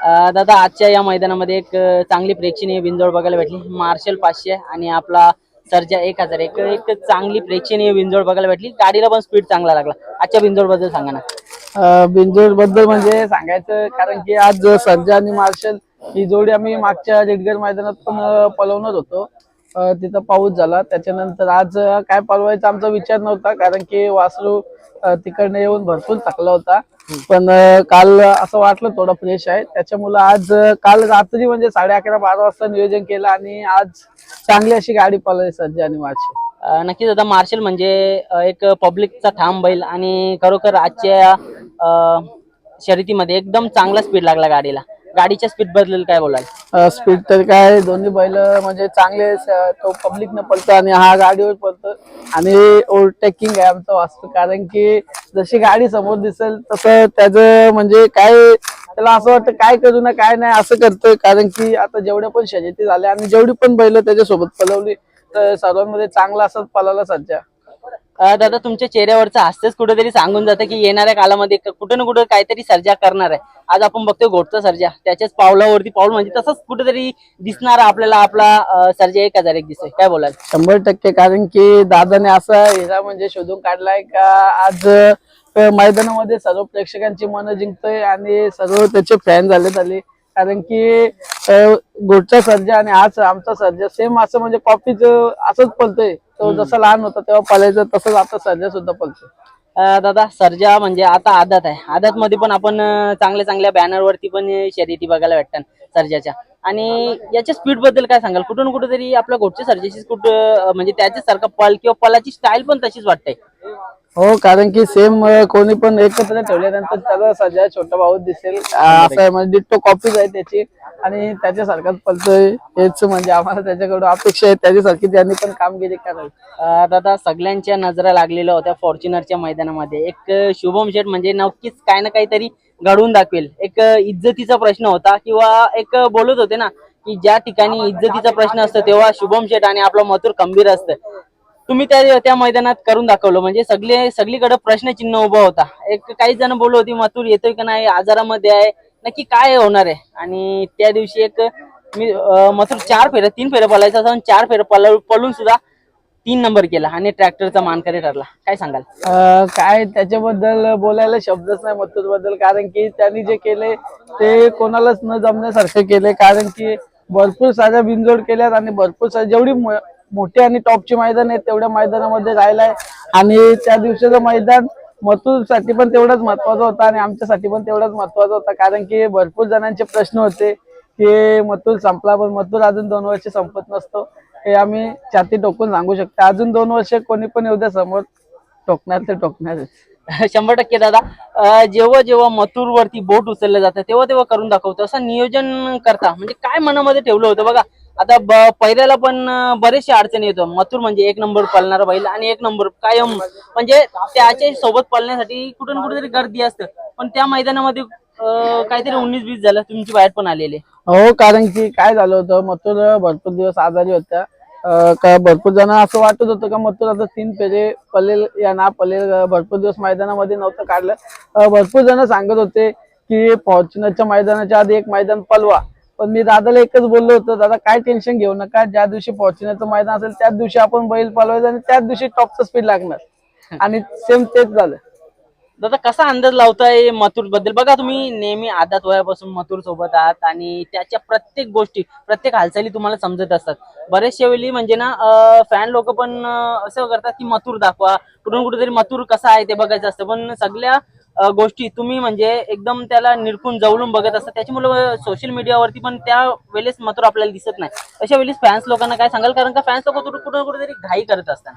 दादा आजच्या या मैदानामध्ये एक चांगली प्रेक्षणीय बिंजोड बघायला भेटली. मार्शल पाचशे आणि आपला सर्जा एक हजार. एक एक चांगली प्रेक्षणीय बिंजोड बघायला भेटली. गाडीला पण स्पीड चांगला लागला. आजच्या बिंजोडबद्दल सांगा ना. बिंजोडबद्दल म्हणजे सांगायचं कारण की आज सर्जा आणि मार्शल ही जोडी आम्ही मागच्या रेडगर मैदानात पण पलवणार होतो. तिथं पाऊस झाला. त्याच्यानंतर आज काय पालवायचा आमचा विचार नव्हता कारण की वासरू तिकडनं येऊन भरपूर थकला होता. पण काल असं वाटलं थोडं फ्रेश आहे. त्याच्यामुळं आज काल रात्री म्हणजे साडे अकरा बारा वाजता नियोजन केलं आणि आज चांगली अशी गाडी पळवली सर्जा आणि माझी नक्कीच दादा मार्शल म्हणजे एक पब्लिकचा ठाम बैल आणि खरोखर आजच्या शर्यतीमध्ये एकदम चांगला स्पीड लागला गाडीला. गाडीच्या स्पीडबद्दल काय बोलाल? स्पीड तर काय दोन्ही बैल म्हणजे चांगले स- तो पब्लिक न पळतो आणि हा गाडीवर पळतो आणि ओव्हरटेकिंग आहे आमचं वास्तू कारण की जशी गाडी समोर दिसेल तसं त्याचं म्हणजे काय त्याला असं वाटतं काय करू ना काय नाही असं करतोय. कारण की आता जेवढ्या पण शर्यती झाल्या आणि जेवढी पण बैल त्याच्यासोबत पलवली तर सर्वांमध्ये चांगला असं पळाला सध्या दादा तुमच्या चेहऱ्यावरचं हास्यच कुठेतरी सांगून जातं की येणाऱ्या कालामध्ये क- कुठं ना कुठं काहीतरी सर्जा करणार आहे. आज आपण बघतोय घोटचा सर्जा. त्याच्याच पावलावरती पाऊल म्हणजे तसंच कुठेतरी दिसणार आपल्याला आपला सर्जा एक हजार एक दिसतोय. काय बोलाल? शंभर टक्के. कारण की दादाने असा हिरा म्हणजे शोधून काढलाय का आज मैदानामध्ये सर्व प्रेक्षकांची मनं जिंकतोय आणि सर्व त्याचे फॅन झाले झाले कारण की गोडचा सर्जा आणि आज आमचा सर्जा सेम असं म्हणजे कॉपीच असंच पलतोय. तो जसा लहान होता तेव्हा पलायचं तसंच आता सर्जा सुद्धा पलतोय. दादा सर्जा म्हणजे आता आदात आहे. आदात मध्ये पण आपण चांगल्या चांगल्या बॅनर वरती पण शर्यती बघायला भेटतात सर्जाच्या. आणि याच्या स्पीडबद्दल काय सांगाल? कुठून कुठेतरी आपल्या घोटच्या सर्जाची कुठं म्हणजे त्याच्यासारखा पल किंवा पलाची स्टाईल पण तशीच वाटते. हो कारण की सेम कोणी पण एकत्र ठेवल्यानंतर त्याला सध्या छोटा भाऊ दिसेल. असं आहे म्हणजे डिट्टो कॉपीच आहे त्याची. आणि त्याच्यासारखाच पलतोय हेच म्हणजे आम्हाला त्याच्याकडून अपेक्षा आहे. त्याच्यासारखी त्यांनी पण कामगिरी करावी. अं, दादा सगळ्यांच्या नजरा लागलेल्या होत्या फॉर्च्युनरच्या मैदानामध्ये. एक अं, शुभम शेठ म्हणजे नक्कीच काय ना काहीतरी घडवून दाखवेल. एक अं, इज्जतीचा प्रश्न होता किंवा एक अं, बोलत होते ना की ज्या ठिकाणी इज्जतीचा प्रश्न असतो तेव्हा शुभम शेठ आणि आपलं मथुर खंबीर असतं. तुम्ही त्या त्या मैदानात करून दाखवलं. म्हणजे सगळे सगळीकडे प्रश्नचिन्ह उभा होता. एक काही जण बोलत होती मातूर येतोय का नाही? आजारामध्ये आहे. नक्की काय होणार आहे? आणि त्या दिवशी एक मी अं, चार फेऱ्या तीन फेऱ्या पळायचा असं चार फेऱ्या पळ पळून सुद्धा तीन नंबर केला आणि ट्रॅक्टरचा मानकरी ठरला. काय सांगाल? काय त्याच्याबद्दल बोलायला शब्दच नाही मतूरबद्दल कारण की त्यांनी जे केले ते कोणालाच न जमण्यासारखे केले. कारण की भरपूर साऱ्या बिनजोड केल्यात आणि भरपूर साऱ्या जेवढी मोठे आणि टॉपचे मैदान आहेत तेवढ्या मैदानामध्ये राहिलाय आणि त्या दिवशीचं मैदान मथुरसाठी पण तेवढाच महत्त्वाचा होता आणि आमच्यासाठी पण तेवढाच महत्त्वाचा होता. कारण की भरपूर जणांचे प्रश्न होते की मथुर संपला पण मथुर अजून दोन वर्ष संपत नसतो. हे आम्ही छाती टोकून सांगू शकतो. अजून दोन वर्ष कोणी पण येऊ द्या समोर टोकणार ते टोकणारच. शंभर टक्के दादा. जेव्हा जेव्हा मथुर वरती बोट उचललं जातं तेव्हा तेव्हा करून दाखवतो. असं नियोजन करता. म्हणजे काय मनामध्ये ठेवलं होतं बघा. आता पहिल्याला पण अं, बरेचशे अडचणी येतो. मथुर म्हणजे एक नंबर पळणारा बैल आणि एक नंबर कायम. म्हणजे त्याच्या सोबत पळण्यासाठी कुठून कुठेतरी गर्दी असतं. पण त्या मैदानामध्ये काहीतरी उन्नीस बीस झालं तुमची बाहेर पण आलेले हो कारण की काय झालं होतं मथुर भरपूर दिवस आजारी होत्या. का भरपूर जण असं वाटत होतं का मथुर आता तीन फेरे पलेल या ना पलेल भरपूर दिवस मैदानामध्ये नव्हतं काढलं. भरपूर जण सांगत होते की फॉर्च्युनरच्या मैदानाच्या आधी एक मैदान पलवा. पण मी दादाला एकच बोललो होतो दादा काय टेन्शन घेऊ नका. ज्या दिवशी फॉर्च्युनरचं मैदान असेल त्याच दिवशी आपण बैल पलवायचं आणि त्याच दिवशी टॉपचं स्पीड लागणार. आणि सेम तेच झालं. दादा कसा अंदाज लावताय मथुरबद्दल बघा तुम्ही नेहमी आदात वयापासून मथुर सोबत आहात आणि त्याच्या प्रत्येक गोष्टी प्रत्येक हालचाली तुम्हाला समजत असतात. बरेचशा वेळी म्हणजे ना फॅन लोक पण असं करतात की मथुर दाखवा. कुठून कुठेतरी मथुर कसा आहे ते बघायचं असतं. पण सगळ्या गोष्टी तुम्ही म्हणजे एकदम त्याला निरखून जवळून बघत असता. त्याच्यामुळे सोशल मीडियावरती पण त्या वेळेस मथुर आपल्याला दिसत नाही. अशा वेळेस फॅन्स लोकांना काय सांगाल? कारण का फॅन्स लोक कुठं कुठेतरी घाई करत असतात.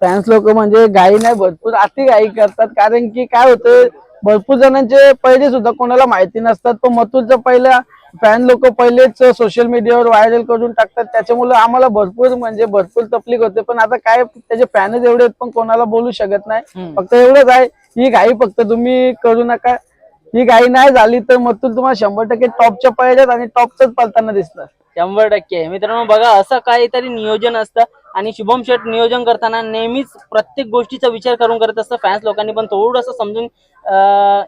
फॅन्स लोक म्हणजे गाई नाही भरपूर अति गाई करतात. कारण की काय होतं भरपूर जणांचे पहिले सुद्धा कोणाला माहिती नसतात. पण मथुरचं पहिल्या फॅन लोक पहिलेच सोशल मीडियावर व्हायरल करून टाकतात. त्याच्यामुळे आम्हाला भरपूर म्हणजे भरपूर तकलीफ होते. पण आता काय त्याचे फॅनच एवढे आहेत पण कोणाला बोलू शकत नाही. फक्त एवढंच आहे ही गाई फक्त तुम्ही करू नका. ही गाई नाही झाली तर मग तुम्हाला शंभर टक्के टॉपच्या पाहिजेत आणि टॉपच पालताना दिसणार. शंभर टक्के. मित्रांनो बघा असं काहीतरी नियोजन असतं आणि शुभम शेट नियोजन करताना नेहमीच प्रत्येक गोष्टीचा विचार करून करत असतं. फॅन्स लोकांनी पण थोडंसं समजून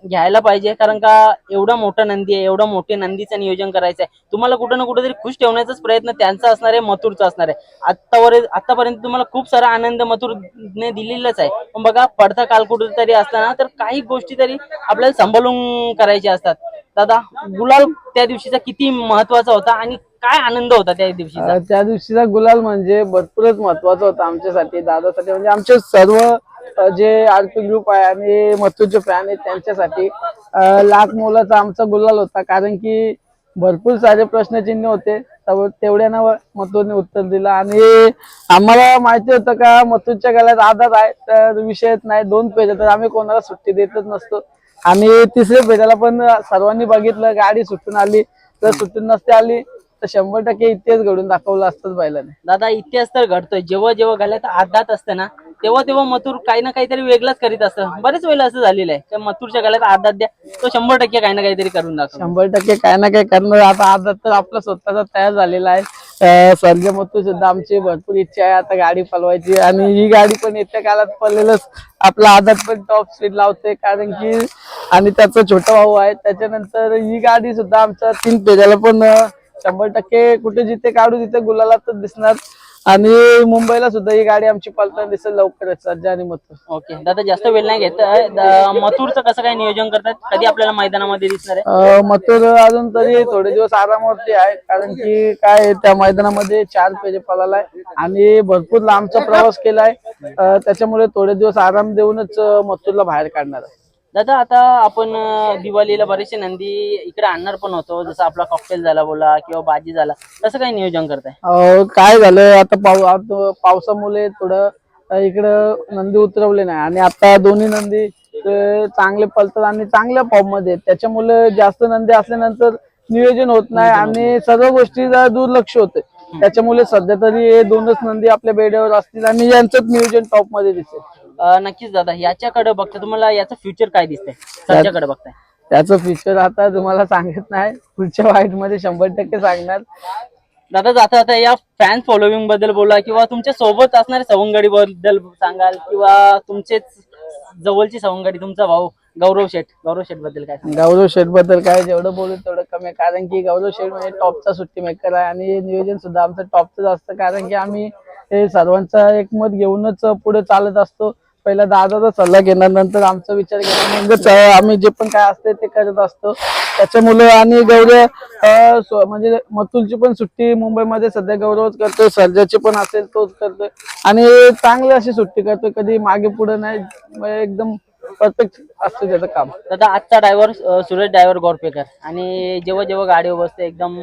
घ्यायला पाहिजे. कारण का एवढा मोठा नंदी आहे एवढा मोठे नंदीचं नियोजन करायचं आहे. तुम्हाला कुठं ना कुठेतरी खुश ठेवण्याचाच प्रयत्न त्यांचा असणार आहे मथुरचा असणार आहे. आतावर आतापर्यंत तुम्हाला खूप सारा आनंद मथुरने दिलेलाच आहे. पण बघा पडता काल कुठेतरी असताना तर काही गोष्टी तरी आपल्याला सांभाळून करायच्या असतात. दादा गुलाल त्या दिवशीचा किती महत्त्वाचा होता आणि काय आनंद होता त्या दिवशी? अं, त्या दिवशीचा गुलाल म्हणजे भरपूरच महत्त्वाचा होता आमच्यासाठी दादासाठी. म्हणजे आमचे सर्व अं, जे आरपी ग्रुप आहे आणि मथुरचे फॅन आहेत त्यांच्यासाठी अं, लाख मोलाचा आमचा गुलाल होता. कारण की भरपूर सारे प्रश्नचिन्ह होते. तेवढ्या तेवढ्यानं मथुरने उत्तर दिलं. आणि आम्हाला माहिती होतं का मथुरच्या गळ्यात आधार आहे तर विषयच नाही. दोन पेज तर आम्ही कोणाला सुट्टी देतच नसतो. आणि तिसऱ्या पेजाला पण सर्वांनी बघितलं गाडी सुटून आली. तर सुटून नसते आली तर शंभर टक्के इतिहास घडून दाखवला असतंच बैलाने. दादा इतिहास तर घडतोय. जेव्हा जेव्हा गळ्यात आधात असतं ना तेव्हा तेव्हा मथुर काही ना काहीतरी वेगळाच करीत असतं. बरेच वेळेला असं झालेलं आहे. त्या मथुरच्या गळ्यात आधात द्या तो शंभर टक्के काही ना काहीतरी करून दाखव शंभर टक्के काय ना काय करणार आता आधार तर आपला स्वतःचा तयार झालेला आहे. सर्जे मथुर सुद्धा आमची भरपूर इच्छा आहे. आता गाडी पलवायची आणि ही गाडी पण येत्या काळात पडलेलंच आपला आधार पण टॉप स्पीड लावते कारण की आणि त्याचा छोटा भाऊ आहे. त्याच्यानंतर ही गाडी सुद्धा आमच्या तीन पेजाला पण अं, शंभर टक्के कुठे जिथे काढू तिथे गुलालातच दिसणार. आणि मुंबईला सुद्धा ही गाडी आमची पलताना दिसेल लवकरच सर्जा आणि मथुर ओके. दादा जास्त वेळ नाही घेत. द- मथुरचं कसं काय नियोजन करतात? कधी आपल्याला मैदानामध्ये दिसणार आहे? अं, मथुर अजून तरी थोडे दिवस आरामावरती आहे कारण की काय आहे, त्या मैदानामध्ये चार पेजे पळालाय आणि भरपूर लांबचा प्रवास केलाय. अं, त्याच्यामुळे थोडे दिवस आराम देऊनच अं, मथुरला बाहेर काढणार आहे. दादा आता आपण दिवाळीला बरेचसे नंदी इकडे आणणार पण होतो. जसं आपला कॉकटेल झाला बोला किंवा बाजी झाला. तसं काही नियोजन करताय? काय झालं आता आता पावसामुळे थोडं इकडं नंदी उतरवले नाही. आणि आता दोन्ही नंदी चांगले पलतात आणि चांगल्या फॉर्ममध्ये. त्याच्यामुळे जास्त नंदी असल्यानंतर नियोजन होत नाही आणि सर्व गोष्टीचा दुर्लक्ष होते त्याच्यामुळे सध्या तरी हे दोनच नंदी आपल्या बेड्यावर असतील आणि यांचंच नियोजन टॉपमध्ये दिसेल. नक्कीच दादा याच्याकडे बघता तुम्हाला याचं फ्युचर काय दिसतंय? सध्याकडे बघताय. त्याचं फीचर आता तुम्हाला सांगत नाही पुढच्या वाईटमध्ये शंभर टक्के सांगणार. दादा जाता आता या फॅन फॉलोविंगबद्दल बोला किंवा तुमच्यासोबत असणाऱ्या सवंगडी बद्दल सांगाल किंवा तुमचेच जवळची सवंगडी तुमचा भाऊ गौरव शेठ. गौरव शेठबद्दल काय? गौरव शेठबद्दल काय जेवढं बोलू तेवढं कमी आहे. कारण की गौरव शेठ म्हणजे टॉपचा सुट्टी मेकर आहे आणि नियोजन सुद्धा आमचं टॉपच असतं कारण की आम्ही हे सर्वांचा एकमत घेऊनच पुढे चालत असतो. पहिला दादाचा सल्ला घेणार नंतर आमचा विचार घेणार. म्हणजे मगच आम्ही जे पण काय असते ते करत असतो. त्याच्यामुळे आणि गौरव म्हणजे मतुलची पण सुट्टी मुंबईमध्ये सध्या गौरवच करतोय. सर्जाची पण असेल तोच करतोय. आणि चांगली अशी सुट्टी करतोय. कधी मागे पुढे नाही. म्हणजे एकदम परफेक्ट असतं त्याचं काम. दादा आजचा ड्रायव्हर सुरेश ड्रायव्हर गोरपेकर. आणि जेव्हा जेव्हा गाडी बसते एकदम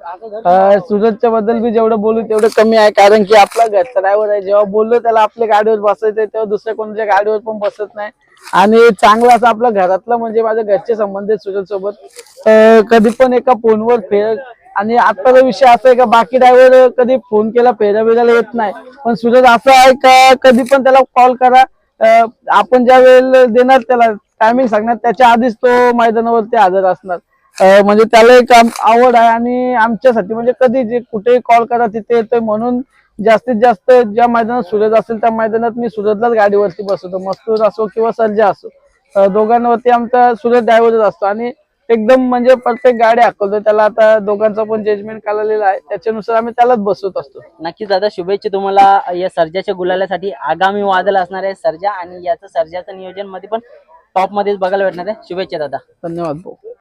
सुरतच्या बद्दल मी जेवढं बोलू तेवढं कमी आहे कारण की आपला घरचा ड्रायव्हर आहे. जेव्हा बोललो त्याला आपल्या गाडीवर बसायचं तेव्हा दुसऱ्या कोणाच्या गाडीवर पण बसत नाही. आणि चांगलं असं आपलं घरातलं म्हणजे माझ्या घरचे संबंध आहेत सुरत सोबत कधी पण एका फोनवर फेर आणि आताचा विषय असा आहे का बाकी ड्रायव्हर कधी फोन केला फेऱ्या बिऱ्याला येत नाही. पण सूरज असं आहे का कधी पण त्याला कॉल करा. आपण ज्या वेळेला देणार त्याला टायमिंग सांगणार. त्याच्या आधीच तो मैदानावरती हजर असणार. म्हणजे त्याला एक आवड आहे आणि आमच्यासाठी म्हणजे कधी जे कुठेही कॉल करा तिथे येतोय म्हणून जास्तीत जास्त ज्या मैदानात सुरत असेल त्या मैदानात मी सुरतलाच गाडीवरती बसवतो. मस्तूर असो किंवा सर्जा असो. दोघांवरती आमचा सुरत ड्रायव्हरच असतो आणि एकदम म्हणजे प्रत्येक गाडी हाकवतो त्याला आता दोघांचा पण जजमेंट काढलेला आहे. त्याच्यानुसार आम्ही त्यालाच बसवत असतो. नक्कीच दादा शुभेच्छा तुम्हाला या सर्जाच्या गुलालासाठी. आगामी वादळ असणार आहे सर्जा आणि याचं सर्जाचं नियोजनमध्ये पण टॉप मध्येच बघायला भेटणार आहे. शुभेच्छा दादा. धन्यवाद भाऊ.